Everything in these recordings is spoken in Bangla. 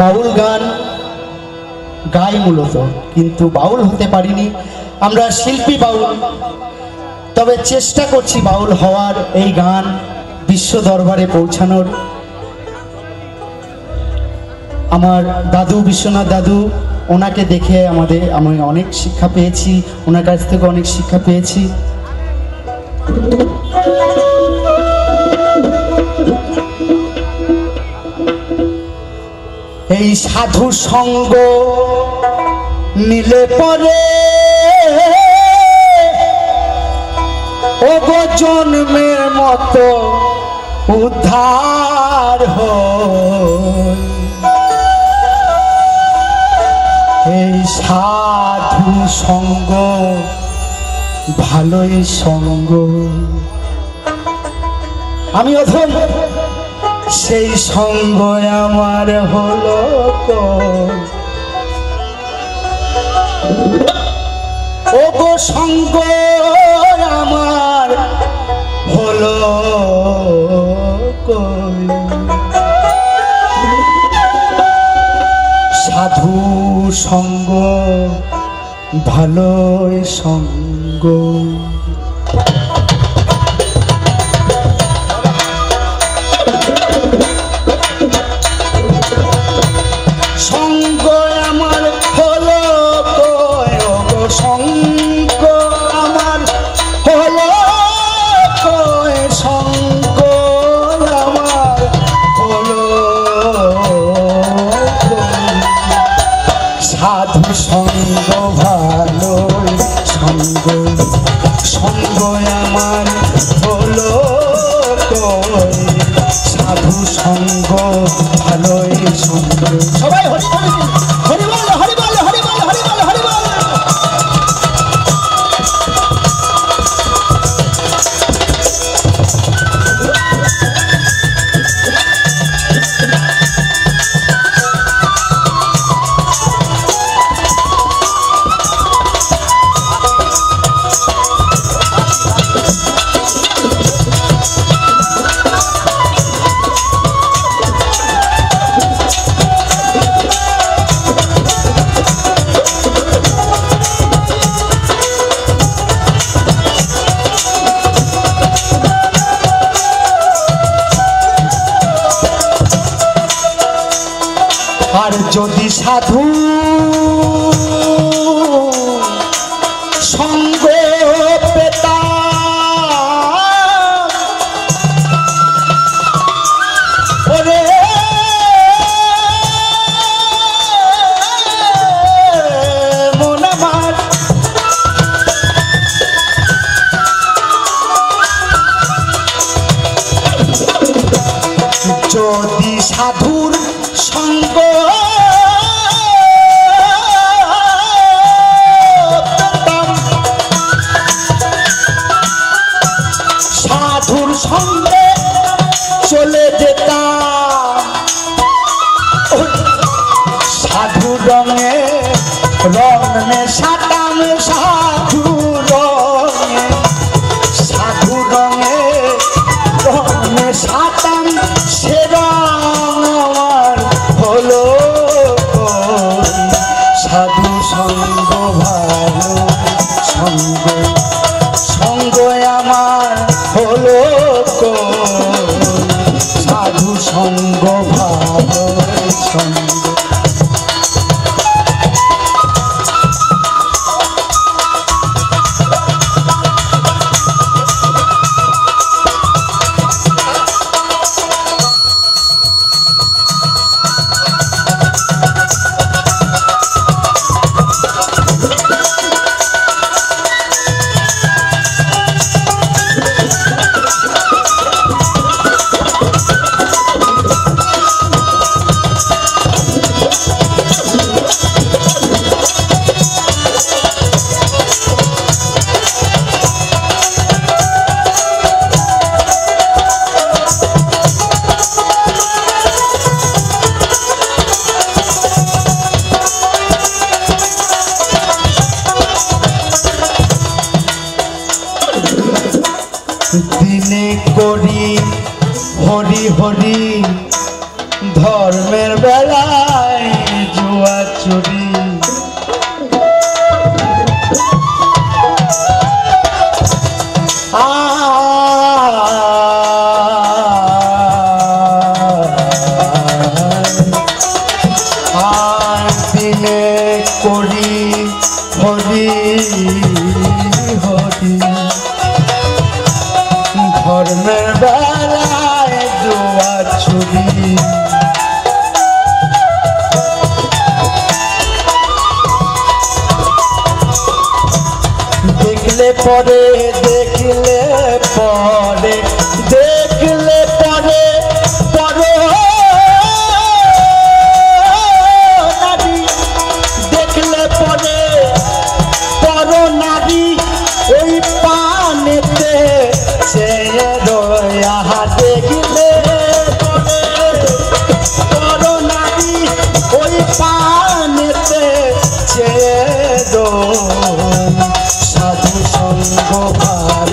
বাউল গান গাই মূলত, কিন্তু বাউল হতে পারিনি। আমরা শিল্পী বাউল, তবে চেষ্টা করছি বাউল হওয়ার এই গান বিশ্ব দরবারে পৌঁছানোর। আমার দাদু, বিশ্বনাথ দাদু, ওনাকে দেখে আমাদের, আমি অনেক শিক্ষা পেয়েছি, ওনার কাছ থেকে অনেক শিক্ষা পেয়েছি। এই সাধু সঙ্গ নিলে পরে ও গো জন্মের মতো উদ্ধার হয় এই সাধু সঙ্গ, ভালোই সঙ্গ। আমি অধম। সেই সঙ্গ আমার হলো। ও গো সঙ্গ আমার হলো। সাধু সঙ্গ ভালোই সঙ্গ ভালোই সঙ্গ সবাই হরি হরি হরি আর যদি সাধু যেতাম সাধু রঙে মেশাতাম সাধু রঙে। সাধু রঙে সে রং আমার হলো সাধু সঙ্গ ভালো, সঙ্গ হরি হরি হরি। ধর্মের বেলায় জুয়া চুরি। করি হরি। ধর্মের বেলায় জোয়া ছুরি দেখলে পরে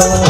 ভালো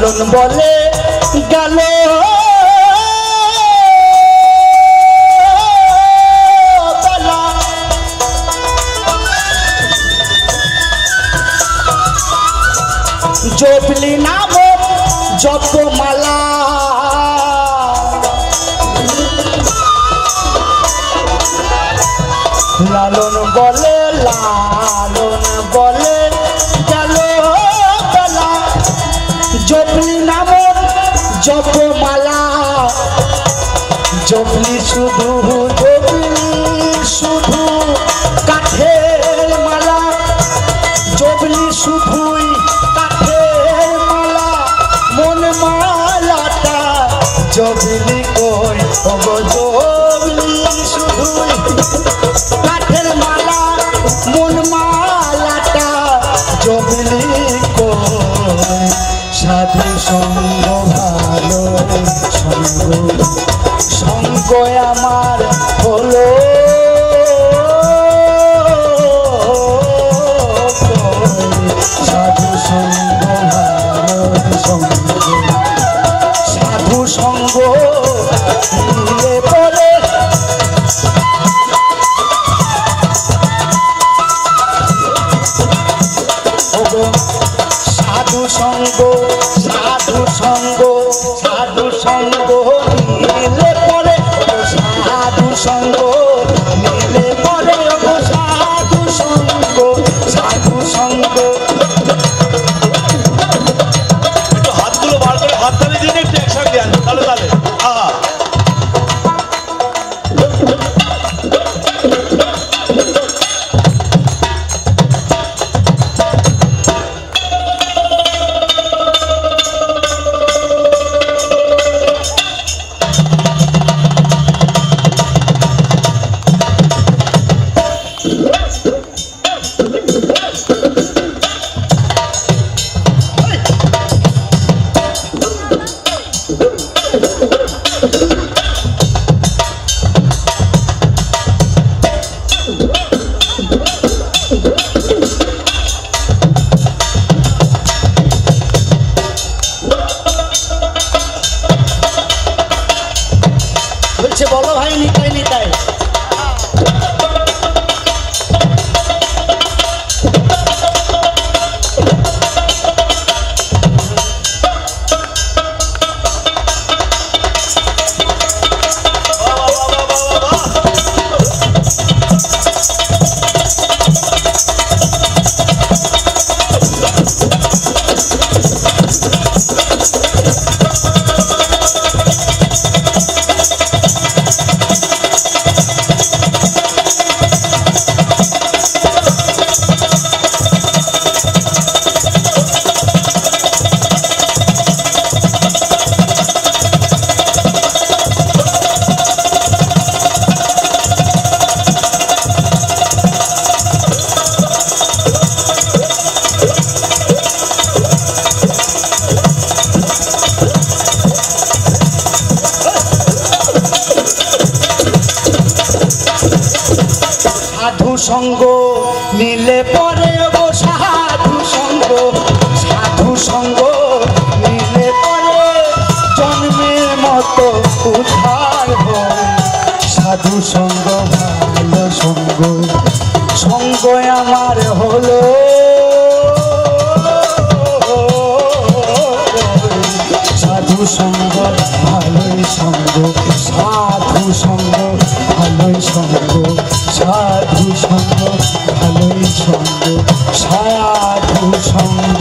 লালন বলে গেল বেলা। জপলি নাম জপমালা শুধু কাঠের জপলি শুধুই কাঠের মালা, মন মালাটা কই? ওগো শুধুই কাঠের মালা, মন জবলি কই? সাধু সঙ্গ সঙ্গ নিলে পরে গো সাধু সঙ্গ। সাধু সঙ্গ নিলে পরে জন্মের মতো সাধু সঙ্গ, ভালো সঙ্গ সঙ্গ আমার হলো। সাধু সঙ্গ, ভালোই সঙ্গ, সাধু সঙ্গ। সাধু সঙ্গ ভালোই সঙ্গ সাধু সঙ্গ।